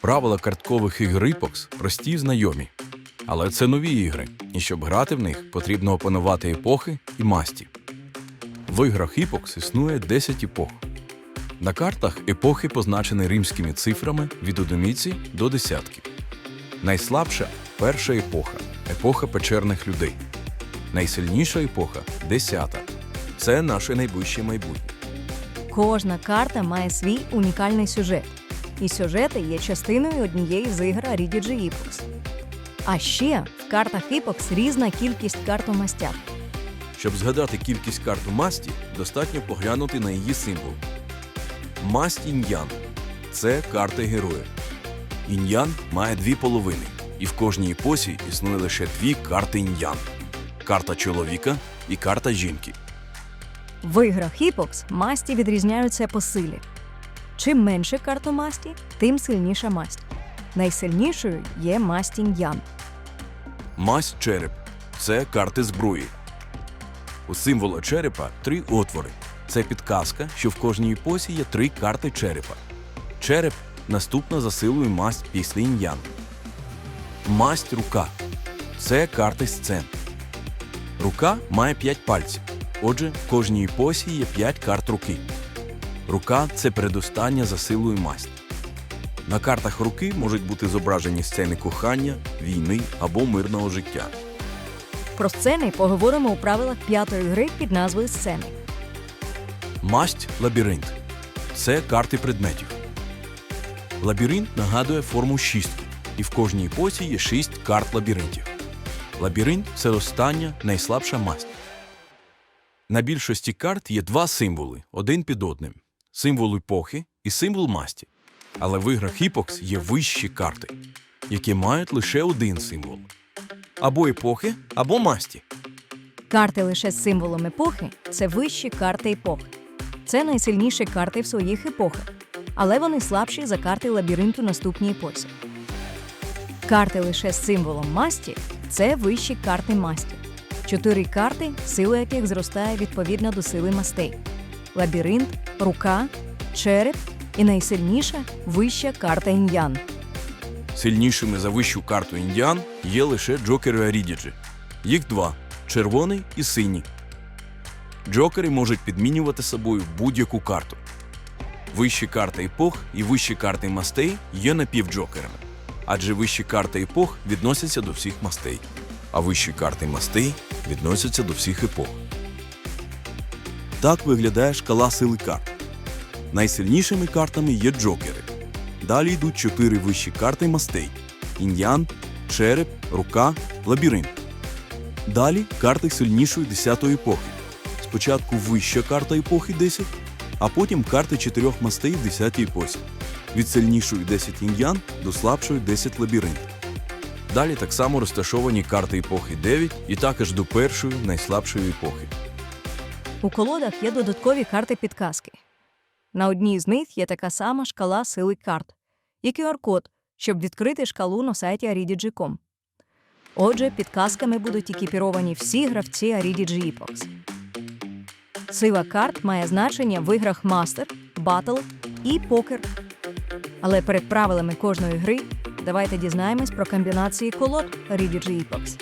Правила карткових ігр Іпокс прості й знайомі. Але це нові ігри, і щоб грати в них, потрібно опанувати епохи і масті. В іграх Іпокс існує 10 епох. На картах епохи позначені римськими цифрами від одиниці до десятки. Найслабша перша епоха епоха печерних людей. Найсильніша епоха десята. Це наше найближче майбутнє. Кожна карта має свій унікальний сюжет, і сюжети є частиною однієї з ігр RDG Epox. А ще в картах Epox різна кількість карт у мастях. Щоб згадати кількість карт у масті, достатньо поглянути на її символ. Масть іньян це карта героя. Іньян має дві половини, і в кожній епосі існує лише дві карти іньян: карта чоловіка і карта жінки. В іграх Epox масті відрізняються по силі. Чим менше карт у масті, тим сильніша масть. Найсильнішою є масть іньян. Масть череп це карти зброї. У символу черепа три отвори. Це підказка, що в кожній епосі є три карти черепа. Череп наступна за силою масть після ін'ян. Масть рука це карти сцен. Рука має п'ять пальців. Отже, в кожній епосі є п'ять карт руки. Рука це передостання за силою масть. На картах руки можуть бути зображені сцени кохання, війни або мирного життя. Про сцени поговоримо у правилах п'ятої гри під назвою Сцени. Масть лабіринт це карти предметів. Лабіринт нагадує форму шістки, і в кожній епосі є шість карт лабіринтів. Лабіринт це остання, найслабша масть. На більшості карт є два символи, один під одним: символ епохи і символ масті. Але в іграх Іпокс є вищі карти, які мають лише один символ: або епохи, або масті. Карти лише з символом епохи це вищі карти епох. Це найсильніші карти в своїх епохах, але вони слабші за карти лабіринту наступній епосі. Карти лише з символом масті це вищі карти масті. Чотири карти, сила яких зростає відповідно до сили мастей: лабіринт, рука, череп і найсильніша вища карта ін'ян. Сильнішими за вищу карту індіан є лише джокери Арідіджі. Їх два червоний і синій. Джокери можуть підмінювати собою будь-яку карту. Вищі карти епох і вищі карти мастей є напівджокерами, адже вищі карти епох відносяться до всіх мастей, а вищі карти мастей відносяться до всіх епох. Так виглядає шкала сили карт. Найсильнішими картами є джокери. Далі йдуть чотири вищі карти мастей: ін'ян, череп, рука, лабіринт. Далі карти сильнішої 10-ї епохи. Спочатку вища карта епохи 10, а потім карти чотирьох мастей в 10-й епосі. Від сильнішої 10 ін'ян до слабшої 10 лабіринт. Далі так само розташовані карти епохи 9 і також до першої найслабшої епохи. У колодах є додаткові карти підказки. На одній з них є така сама шкала сили карт і QR-код, щоб відкрити шкалу на сайті Aridigi.com. Отже, підказками будуть екіпіровані всі гравці Aridigi Epox. Сила карт має значення в іграх Master, Battle і Покер. Але перед правилами кожної гри давайте дізнаємось про комбінації колод Aridigi Epox.